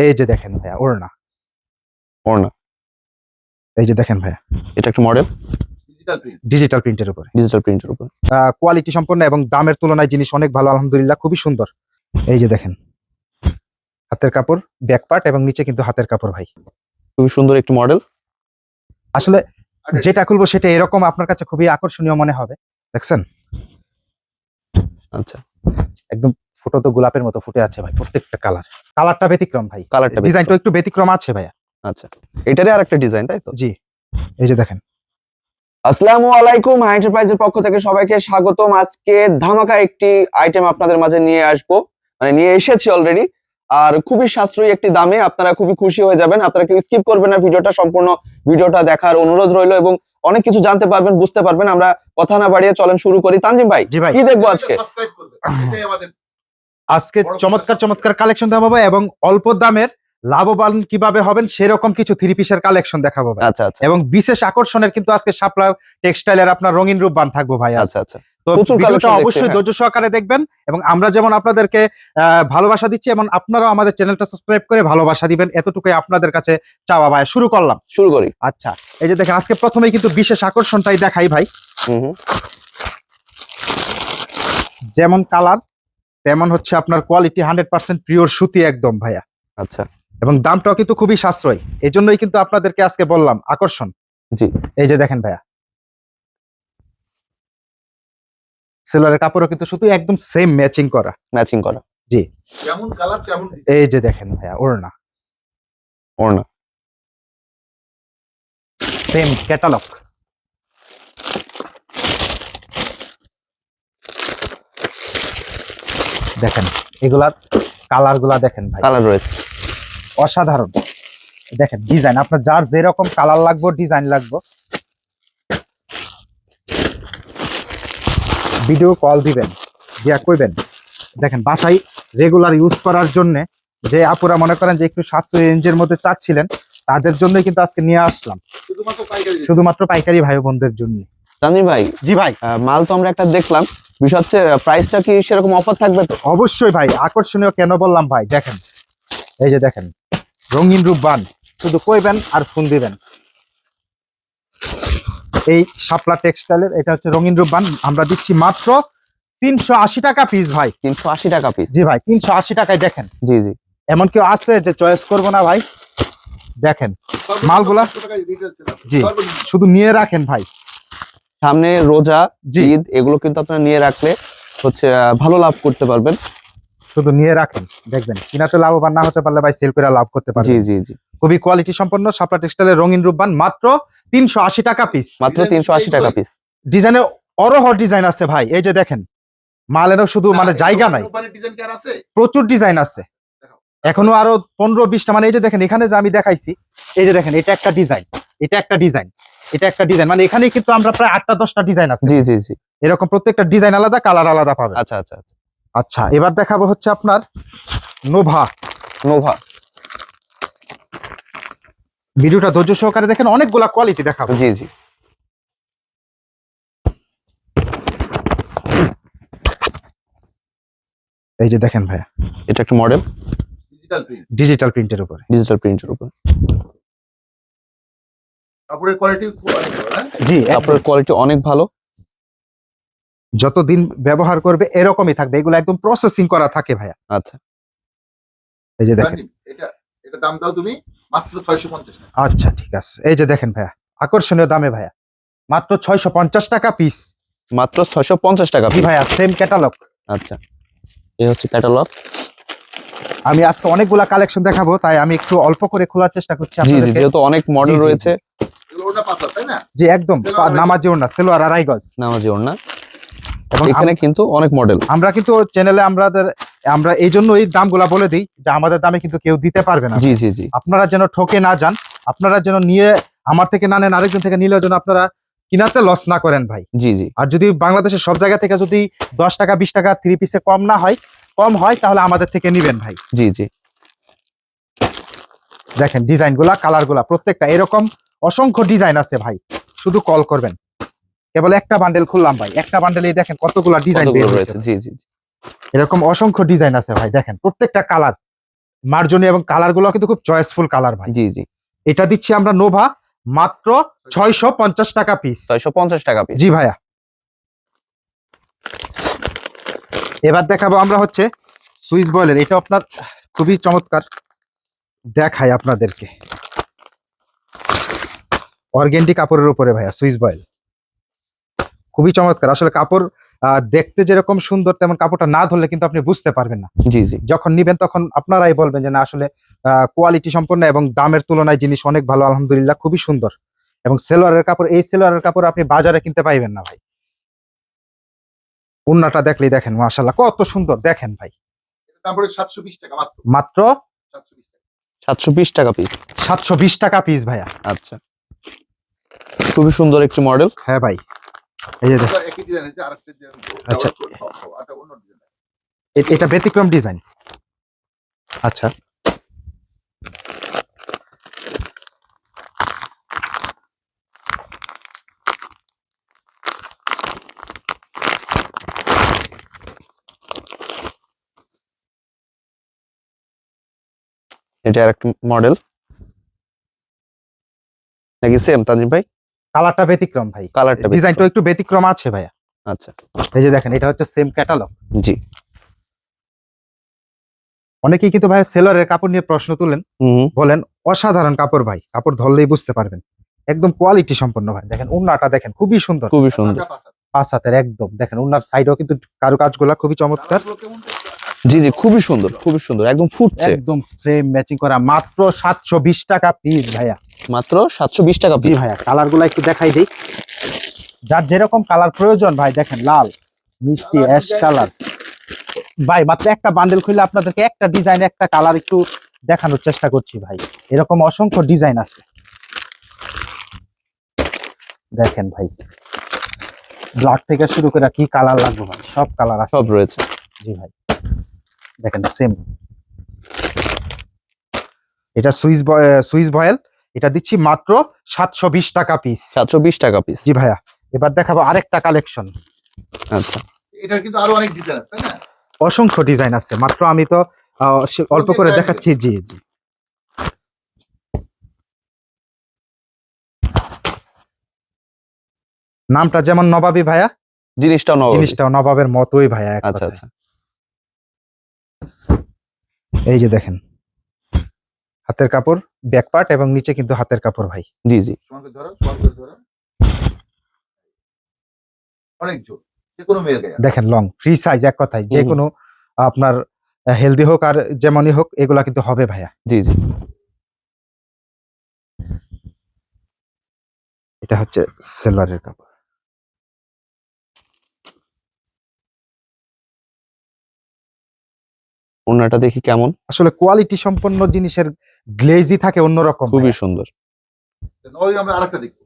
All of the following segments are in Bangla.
এই যে দেখেন ভাইয়া ওড়না। ওড়না। এই যে দেখেন ভাইয়া। এটা একটা মডেল ডিজিটাল প্রিন্ট ডিজিটাল প্রিন্টের উপরে। ডিজিটাল প্রিন্টের উপর। কোয়ালিটি সম্পন্ন এবং দামের তুলনায় জিনিস অনেক ভালো আলহামদুলিল্লাহ খুবই সুন্দর। এই যে দেখেন। হাতের কাপড় ব্যাক পার্ট এবং নিচে কিন্তু হাতের কাপড় ভাই। খুবই সুন্দর একটি মডেল আসলে যেটা খুলবো সেটা এরকম আপনার কাছে খুবই আকর্ষণীয় মনে হবে দেখছেন? আচ্ছা। একদম ফুটো তো গোলাপের মতো ফুটে আছে ভাই প্রত্যেকটা কালার কালারটা ব্যতিক্রম ভাই। কালারটা ডিজাইনটা একটু ব্যতিক্রম আছে ভাইয়া। আচ্ছা এটারই আর একটা ডিজাইন তাই তো? জি এই যে দেখেন। আসসালামু আলাইকুম এন্টারপ্রাইজের পক্ষ থেকে সবাইকে স্বাগতম। আজকে ধামাকা একটি আইটেম আপনাদের মাঝে নিয়ে আসব। মানে নিয়ে এসেছি অলরেডি আর খুবই সাশ্রয়ী একটি দামে আপনারা খুবই খুশি হয়ে যাবেন। আপনারা কেউ স্কিপ করবেন না ভিডিওটা সম্পূর্ণ ভিডিওটা দেখার অনুরোধ রইল এবং অনেক কিছু জানতে পারবেন বুঝতে পারবেন। আমরা কথা না বাড়িয়ে চলেন শুরু করি। তানজিম ভাই ভাই। কি দেখব আজকে সাবস্ক্রাইব করবে এটাই আমাদের আজকে চমৎকার চমৎকার কালেকশন দেখাবো এবং অল্প দামের লাভবান কীভাবে হবেন সেরকম কিছু থ্রি পিসের কালেকশন দেখাবো আচ্ছা আচ্ছা। এবং বিশেষ আকর্ষণের কিন্তু আজকে শাপলার টেক্সটাইলের আপনার রঙিন রূপ বান থাকব ভাই আচ্ছা আচ্ছা। তো ভিডিওটা অবশ্যই হ্যাঁ। ধৈর্য সহকারে দেখবেন এবং আমরা যেমন আপনাদেরকে আহ, ভালোবাসা দিচ্ছি এবং আপনারাও আমাদের চ্যানেলটা সাবস্ক্রাইব করে ভালোবাসা দিবেন এতটুকুই আপনাদের কাছে চাওয়া ভাই। শুরু করলাম। শুরু করি। আচ্ছা এই যে দেখেন আজকে প্রথমেই কিন্তু বিশেষ আকর্ষণটাই দেখাই ভাই। যেমন কালার তেমন হচ্ছে আপনার কোয়ালিটি হান্ড্রেড পার্সেন্ট পিওর সুতি একদম ভাইয়া। আচ্ছা। এবং দামটাও কিন্তু খুবই সাশ্রয়। এই জন্যই কিন্তু আপনাদেরকে আজকে বললাম আকর্ষণ। জি। এই যে দেখেন ভাইয়া। সেলারের কাপড়ও কিন্তু শুধু একদম সেম ম্যাচিং করা। ম্যাচিং করা। যেমন কালার কেমন এই যে দেখেন ভাইয়া ওড়না। ওড়না। সেম ক্যাটালগ দেখেন এগুলার কালারগুলা দেখেন ভাই। কালার রয়েছে। অসাধারণ। দেখেন ডিজাইন আপনার যার যেরকম কালার লাগবে ডিজাইন লাগবে। ভিডিও কল দিবেন দিয়া কইবেন। দেখেন বাসায় রেগুলার ইউজ করার জন্য যে আপুরা মনে করেন যে একটু সাতশো রেঞ্জের মধ্যে চাচ্ছিলেন তাদের জন্যই কিন্তু আজকে নিয়ে আসলাম। শুধুমাত্র পাইকারি। ভাই বোনদের জন্য। জানি ভাই জি ভাই। মাল তো আমরা একটা দেখলাম। বিষয় হচ্ছে প্রাইসটা কি সেরকম অফার থাকবে তো? অবশ্যই ভাই আকর্ষণীয় কেন বললাম ভাই? দেখেন এই যে দেখেন রঙিন রূপ বান শুধু কইবেন আর ফোন দিবেন। এই শাপলা টেক্সটাইলের এটা হচ্ছে রঙিন রূপ বান আমরা দিচ্ছি মাত্র তিনশো আশি টাকা পিস ভাই। তিনশো আশি টাকা পিস জি ভাই তিনশো আশি টাকায় দেখেন। জি জি। এমন কেউ আছে যে চয়েস করব না ভাই? দেখেন মালগুলা? জি। শুধু নিয়ে রাখেন ভাই। সামনে রোজা জি। ঈদ এগুলো কিন্তু আপনারা নিয়ে রাখলে হচ্ছে আহ, ভালো লাভ করতে পারবেন। শুধু নিয়ে রাখেন দেখবেন কিনাতে লাভবান না হতে পারলে ভাই সেল করে লাভ করতে পারবেন। জি জি জি। খুবই কোয়ালিটি সম্পন্ন শাপলা টেক্সটাইলের রঙিন রূপবান মাত্র তিনশো আশি টাকা পিস মাত্র তিনশো আশি টাকা। পিস ডিজাইনের অরহ ডিজাইন আছে ভাই এই যে দেখেন মালেরও শুধু মানে জায়গা নাই। ডিজাইন প্রচুর ডিজাইন আছে। এখনও আরও পনেরো বিশটা মানে এই যে দেখেন এখানে যে আমি দেখাইছি এই যে দেখেন এটা একটা ডিজাইন এটা একটা ডিজাইন এটা একটা ডিজাইন মানে এখানে কিন্তু আমরা প্রায় আটটা দশটা ডিজাইন আছে। জি জি জি। এরকম প্রত্যেকটা ডিজাইন আলাদা কালার আলাদা পাবে আচ্ছা আচ্ছা আচ্ছা। আচ্ছা এবার দেখাবো হচ্ছে আপনার নোভা নোভা ভিডিওটা ধৈর্য সহকারে দেখেন অনেকগুলা কোয়ালিটি দেখাবো। জি জি। এই যে দেখেন ভাইয়া। এটা একটা মডেল ডিজিটাল প্রিন্ট ডিজিটাল প্রিন্টের উপরে। ডিজিটাল প্রিন্টের উপর। কাপড়ের কোয়ালিটি খুব অনেক ভালো না? জি কাপড়ের কোয়ালিটি অনেক ভালো। যতদিন ব্যবহার করবে এরকমই থাকবে। এগুলো একদম প্রসেসিং করা থাকে ভাইয়া। আচ্ছা। এই যে দেখেন। এটা এটা দাম দাও তুমি মাত্র ছয়শো পঞ্চাশ টাকা। আচ্ছা ঠিক আছে। এই যে দেখেন ভাইয়া আকর্ষণীয় দামে ভাইয়া। মাত্র ছয়শো পঞ্চাশ টাকা পিস মাত্র ছয়শো পঞ্চাশ টাকা জি পিস ভাইয়া সেম ক্যাটালগ আচ্ছা। এই হচ্ছে ক্যাটালগ আমি আজকে অনেকগুলা কালেকশন দেখাবো তাই আমি একটু অল্প করে খোলার চেষ্টা করছি জি যেহেতু অনেক মডেল রয়েছে জি একদম। নামাজি ওড়না সেলোয়ার আড়াই গজ। নামাজি ওড়না। এবং এখানে কিন্তু অনেক মডেল আমরা কিন্তু চ্যানেলে আমাদের আমরা এই জন্যই দামগুলা বলে দিই যে আমাদের দামে কিন্তু কেউ দিতে পারবে না। জি জি জি। আপনারা যেন ঠকে না যান আপনারা যেন নিয়ে আমার থেকে না নেন আরেকজন থেকে নিলেও যেন আপনারা কিনাতে লস না করেন ভাই। জি জি। আর যদি বাংলাদেশের সব জায়গা থেকে যদি দশ টাকা বিশ টাকা থ্রি পিসে কম না হয় কম হয় তাহলে আমাদের থেকে নিবেন ভাই। জি জি। দেখেন ডিজাইনগুলা কালারগুলা প্রত্যেকটা এরকম অসংখ্য ডিজাইন আছে ভাই। শুধু কল করবেন। কেবল একটা বান্ডেল খুললাম ভাই। একটা বান্ডেলেই দেখেন কতগুলা ডিজাইন বের রয়েছে? হয়েছে জি জি। এরকম অসংখ্য ডিজাইন আছে ভাই। দেখেন প্রত্যেকটা কালার মার্জনী এবং কালারগুলো কিন্তু খুব চয়েসফুল কালার ভাই। জি জি। এটা দিচ্ছি আমরা নোভা মাত্র ছয়শো পঞ্চাশ টাকা পিস ছয়শো পঞ্চাশ টাকা পিস জি ভাইয়া। এবার দেখাবো আমরা হচ্ছে সুইস বয়েলের এটা আপনার খুবই চমৎকার দেখাই আপনাদেরকে। অর্গেন্ডি কাপড়ের উপরে ভাইয়া সুইস বয়েল। খুবই চমৎকার। আসলে কাপড় আহ, দেখতে যেরকম সুন্দর তেমন কাপড়টা না ধরলে কিন্তু আপনি বুঝতে পারবেন না। জি জি। যখন নিবেন তখন আপনারাই বলবেন যে না আসলে কোয়ালিটি সম্পন্ন এবং দামের তুলনায় জিনিস অনেক ভালো আলহামদুলিল্লাহ খুবই সুন্দর। এবং সেলোয়ারের কাপড় এই সেলোয়ারের কাপড় আপনি বাজারে কিনতে পাইবেন না ভাই। উন্নাটা দেখলেই দেখেন মাশাল্লাহ কত সুন্দর। দেখেন ভাই। সাতশো বিশ টাকা মাত্র। মাত্র? সাতশো বিশ টাকা। সাতশো বিশ টাকা পিস সাতশো বিশ টাকা পিস ভাইয়া। আচ্ছা। খুবই সুন্দর একটি মডেল হ্যাঁ ভাই এই যে দেখেন, এটা একই ডিজাইন আছে আরেকটা ডিজাইন আচ্ছা। এটা অন্য ডিজাইন এ- এটা ব্যতিক্রম ডিজাইন আচ্ছা। এটা আর একটা মডেল নাকি সেম তানজিম ভাই? কালারটা ব্যতিক্রম ভাই। কালারটা ডিজাইনটা একটু ব্যতিক্রম আছে ভাইয়া। আচ্ছা। এই যে দেখেন এটা হচ্ছে সেম ক্যাটালগ জি। অনেকেই কিন্তু ভাই সেলরের কাপড় নিয়ে প্রশ্ন তুলেন। বলেন অসাধারণ কাপড় ভাই কাপড় ধরলেই বুঝতে পারবেন। একদম কোয়ালিটি সম্পন্ন ভাই। দেখেন উন্নাটা দেখেন খুবই সুন্দর। খুবই সুন্দর। পাঁচ হাতের। একদম। দেখেন উন্নার সাইডেও কিন্তু কারু কাজগুলা খুবই চমৎকার। জি জি খুবই সুন্দর খুবই সুন্দর। একদম ফুটছে। একদম সেম ম্যাচিং করা মাত্র সাতশো বিশ টাকা পিস ভাইয়া। মাত্র সাতশো বিশ টাকা জি ভাইয়া কালারগুলা একটু দেখাই দিই। যার যেরকম কালার প্রয়োজন ভাই দেখেন লাল মিষ্টি অ্যাশ কালার। ভাই মাত্র একটা বান্ডেল খুললে আপনাদেরকে একটা ডিজাইন একটা কালার একটু দেখানোর চেষ্টা করছি ভাই। এরকম অসংখ্য ডিজাইন আছে। দেখেন ভাই ব্ল্যাক থেকে শুরু করে কি কালার লাগবে ভাই? সব কালার আছে। সব রয়েছে। জি ভাই। দেখেন সেম এটা সুইস সুইস ভয়েল এটা দিচ্ছি মাত্র সাতশো বিশ টাকা পিস সাতশো বিশ টাকা পিস জি ভাইয়া এবার দেখাবো আরেকটা কালেকশন আচ্ছা। এটা কিন্তু আরও অনেক ডিজাইন আছে না? অসংখ্য ডিজাইন আছে মাত্র আমি তো আহ, অল্প করে দেখাচ্ছি জি জি। নামটা যেমন নবাবী ভাইয়া জিনিসটা নবাবী। জিনিসটাও নবাবের মতোই ভাইয়া এক আচ্ছা আচ্ছা। এই যে দেখেন হাতের কাপড়। ব্যাক পার্ট এবং নিচে কিন্তু হাতের কাপড় ভাই। জি জি। অনেক জোর যে কোনো মেয়ের গায়ে। দেখেন লং ফ্রি সাইজ এক কথায়। যে। কোনো আপনার হেলদি হোক আর যেমনই হোক এগুলা কিন্তু হবে ভাইয়া। জি জি। এটা হচ্ছে সেলারের কাপড়। ওনাটা দেখি কেমন? আসলে কোয়ালিটি সম্পন্ন জিনিসের গ্লেজি থাকে অন্যরকম খুবই সুন্দর। ওই আমরা আরেকটা দেখব।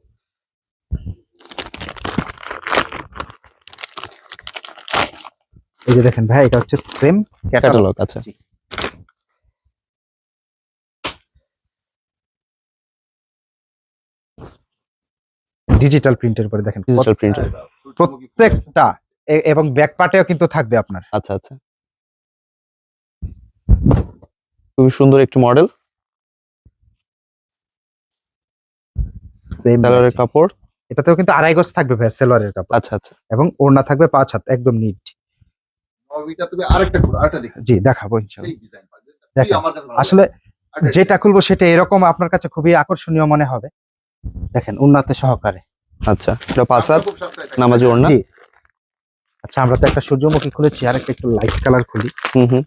এই যে দেখেন ভাই এটা হচ্ছে সেম ক্যাটালগ আচ্ছা। ডিজিটাল প্রিন্টের উপরে দেখেন ডিজিটাল প্রিন্টার প্রত্যেকটা এবং ব্যাক পার্টেও কিন্তু থাকবে আপনার। আচ্ছা আচ্ছা। খুবই সুন্দর একটি মডেল সালোয়ারের কাপড়। এটাতেও কিন্তু আড়াই গজ থাকবে ভাই সেলোয়ারের কাপড়। আচ্ছা আচ্ছা। এবং ওড়না থাকবে পাঁচ হাত একদম নিট ওইটা তুমি আরেকটা করো আরেকটা দেখো। জি দেখাবো ইনশাআল্লাহ সেই ডিজাইন দেখেন, আমার কাছে ভালো আসলে যেটা খুলবো সেটা এরকম আপনার কাছে খুবই আকর্ষণীয় মনে হবে। দেখেন উন্নতে সহকারে। আচ্ছা এটা পাঁচ হাত খুব সস্তায় থাকে। নামাজি ওড়না। জি। আচ্ছা আমরা তো একটা সূর্যমুখী খুলেছি আর একটা একটু লাইট কালার খুলি। হুম হুম।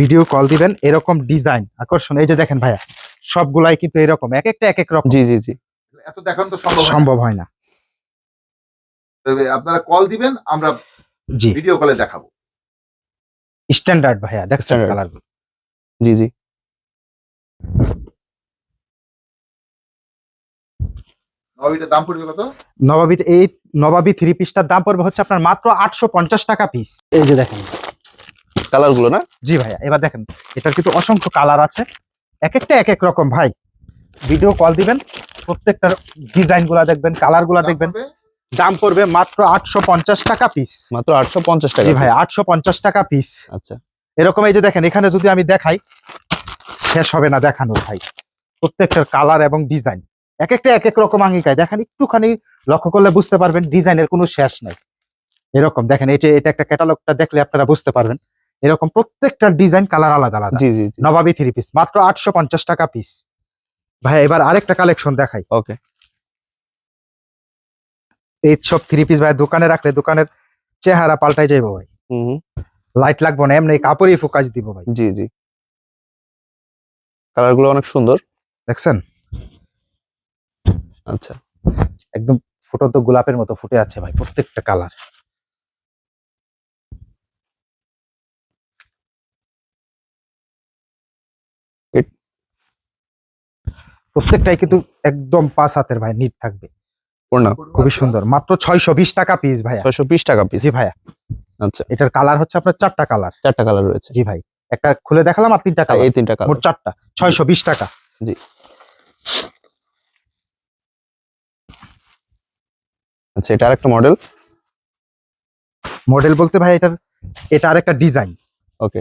ভিডিও কল দিবেন এরকম ডিজাইন আকর্ষণ এই যে দেখেন ভাইয়া সবগুলাই কিন্তু এরকম এক একটা এক এক রকম। জি জি জি। এত দেখানো তো সম্ভব হয় না। সম্ভব হয় না। তবে আপনারা কল দিবেন আমরা জি। ভিডিও কলে দেখাবো। স্ট্যান্ডার্ড ভাইয়া দেখছেন Standard। কালার জি জি। ওইটার দাম পড়বে কত? নবাবী এই নবাবী থ্রি পিসটার দাম পড়বে হচ্ছে আপনার মাত্র আটশো পঞ্চাশ টাকা পিস এই যে দেখেন। কালারগুলো না? জি ভাইয়া এবার দেখেন এটার কিন্তু অসংখ্য কালার আছে। এক একটা এক এক রকম ভাই। ভিডিও কল দিবেন প্রত্যেকটার ডিজাইনগুলা দেখবেন কালারগুলা দেখবেন। দাম পড়বে মাত্র আটশো পঞ্চাশ টাকা পিস মাত্র আটশো পঞ্চাশ টাকা জি ভাই আটশো পঞ্চাশ টাকা পিস আচ্ছা। এরকম এই যে দেখেন এখানে যদি আমি দেখাই শেষ হবে না দেখানো ভাই। প্রত্যেকটার কালার এবং ডিজাইন এক একটা এক এক রকম আঙ্গিকায়। দেখেন একটুখানি লক্ষ্য করলে বুঝতে পারবেন ডিজাইনের কোনো শেষ নাই। এরকম দেখেন এটা এটা একটা ক্যাটালগটা দেখলে আপনারা বুঝতে পারবেন। এরকম প্রত্যেকটা ডিজাইন কালার আলাদা আলাদা। জি জি নবাবী থ্রি পিস মাত্র আটশো পঞ্চাশ টাকা পিস ভাই এবার আরেকটা কালেকশন দেখাই। ওকে এই সব থ্রি পিস ভাই দোকানে রাখলে দোকানের চেহারা পাল্টাই যাইবো ভাই। লাইট লাগবো না এমনি কাপড়ই ফোকাস দিব ভাই। জি জি। কালারগুলো অনেক সুন্দর। দেখছেন? আচ্ছা। একদম ফুটন্ত গোলাপের মতো ফুটে আছে ভাই প্রত্যেকটা কালার প্রত্যেকটাই কিন্তু একদম পাঁচ হাতের ভাই নিট থাকবে। খুবই সুন্দর। মাত্র ছয়শো বিশ টাকা পিস ভাইয়া। ছয়শো বিশ টাকা পিস জি ভাইয়া। আচ্ছা। এটার কালার হচ্ছে আপনার চারটা কালার চারটা কালার রয়েছে। জি ভাই। একটা খুলে দেখালাম আর তিনটা কালার এই তিনটা কালার মোট চারটা। ছয়শো বিশ টাকা। জি। আচ্ছা এটা আরেকটা মডেল মডেল বলতে ভাই এটার এটা আরেকটা ডিজাইন ওকে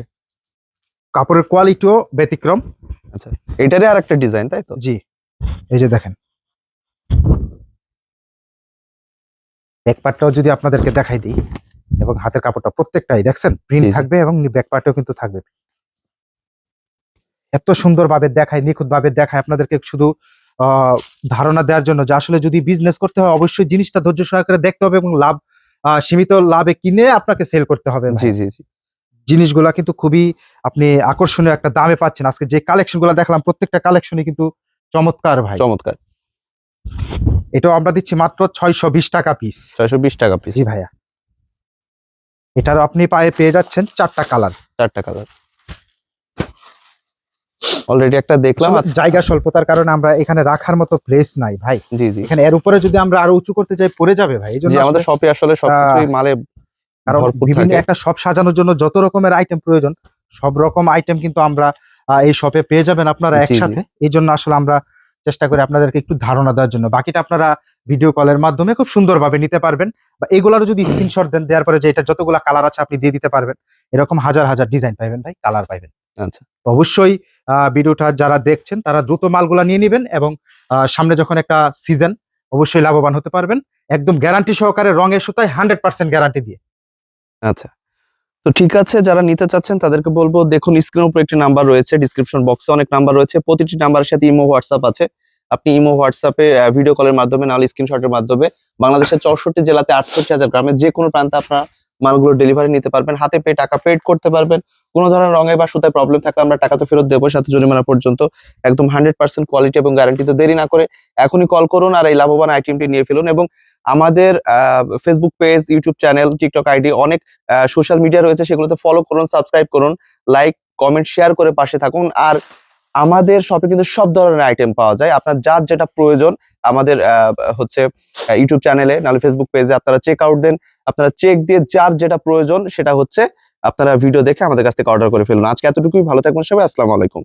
কাপড়ের কোয়ালিটিও ব্যতিক্রম। এটারই আরেকটা ডিজাইন তাই তো? জি এই যে দেখেন। ব্যাকপার্টটাও যদি আপনাদেরকে দেখাই দিই এবং হাতের কাপড়টা প্রত্যেকটাই দেখছেন? প্রিন্ট। থাকবে এবং ব্যাকপার্টেও কিন্তু থাকবে। এত সুন্দরভাবে দেখায় নিখুঁত ভাবে দেখায় আপনাদেরকে শুধু আহ, ধারণা দেওয়ার জন্য যে আসলে যদি বিজনেস করতে হয় অবশ্যই জিনিসটা ধৈর্য সহকারে দেখতে হবে এবং লাভ আহ, সীমিত লাভে কিনে আপনাকে সেল করতে হবে জি জি জি। জিনিসগুলা কিন্তু খুবই আপনি আকর্ষণীয় একটা দামে পাচ্ছেন। আজকে যে কালেকশনগুলা দেখলাম প্রত্যেকটা কালেকশনই কিন্তু চমৎকার ভাই। চমৎকার। এটাও আমরা দিচ্ছি মাত্র ছয়শো বিশ টাকা পিস ছয়শো বিশ টাকা পিস জি ভাইয়া। এটারও আপনি পায়ে পেয়ে যাচ্ছেন চারটা কালার চারটা কালার অলরেডি একটা দেখলাম জায়গা স্বল্পতার কারণে আমরা এখানে রাখার মতো প্লেস নাই ভাই। জি জি। এখানে এর উপরে যদি আমরা আরও উঁচু করতে যাই পড়ে যাবে ভাই। এই জন্য আমাদের শপে আসলে সবকিছুই মালে কারণ বিভিন্ন একটা শপ সাজানোর জন্য যত রকমের আইটেম প্রয়োজন সব রকম আইটেম কিন্তু আমরা এই শপে পেয়ে যাবেন আপনারা। একসাথে। এই জন্য আসলে আমরা চেষ্টা করি আপনাদেরকে একটু ধারণা দেওয়ার জন্য। বাকিটা আপনারা ভিডিও কলের মাধ্যমে খুব সুন্দরভাবে নিতে পারবেন। বা এগুলারও যদি স্ক্রিনশট দেন দেওয়ার পরে যে এটা যতগুলা কালার আছে আপনি দিয়ে দিতে পারবেন। এরকম হাজার হাজার ডিজাইন পাইবেন ভাই কালার পাইবেন। আচ্ছা। অবশ্যই আহ, ভিডিওটা যারা দেখছেন তারা দ্রুত মালগুলা নিয়ে নেবেন এবং সামনে যখন একটা সিজন অবশ্যই লাভবান হতে পারবেন। একদম গ্যারান্টি সহকারে রঙের সুতায় হান্ড্রেড পার্সেন্ট গ্যারান্টি দিয়ে। আচ্ছা। তো ঠিক আছে, যারা নিতে চাচ্ছেন তাদেরকে বলব, দেখুন স্ক্রিনের উপর একটি নাম্বার রয়েছে ডিসক্রিপশন বক্সে অনেক নাম্বার রয়েছে, প্রতিটি নাম্বারের সাথে ইমো হোয়াটসঅ্যাপ আছে। আপনি ইমো হোয়াটসঅ্যাপে ভিডিও কলের মাধ্যমে, নাহলে স্ক্রিনশটের মাধ্যমে, বাংলাদেশের চৌষট্টি জেলাতে আটষট্টি হাজার গ্রামে যে কোনো প্রান্তে আপনারা মালগুলো ডেলিভারি নিতে পারবেন, হাতে পেয়ে টাকা পেড করতে পারবেন। কোনো ধরনের রঙে বা সুতায় প্রবলেম থাকলে আমরা টাকা তো ফেরত দেবো সাথে জরিমানা পর্যন্ত। একদম হান্ড্রেড পার্সেন্ট কোয়ালিটি এবং গ্যারান্টি তো দেরি না করে এখনই কল করুন আর এই লাভবান আইটেমটি নিয়ে ফেলুন এবং আমাদের Facebook page YouTube channel TikTok ID অনেক সোশ্যাল মিডিয়া রয়েছে, সেগুলোতে ফলো করুন সাবস্ক্রাইব করুন লাইক কমেন্ট শেয়ার করে পাশে থাকুন। আর আমাদের শপে কিন্তু সব ধরনের আইটেম পাওয়া যায়। আপনার যার যেটা প্রয়োজন, আমাদের হচ্ছে ইউটিউব চ্যানেলে নাহলে ফেসবুক পেজে আপনারা চেক আউট দেন। আপনারা চেক দিয়ে যার যেটা প্রয়োজন সেটা হচ্ছে আপনারা ভিডিও দেখে আমাদের কাছ থেকে অর্ডার করে ফেলুন। আজকে এতটুকুই, ভালো থাকবেন সবাই, আসসালামু আলাইকুম।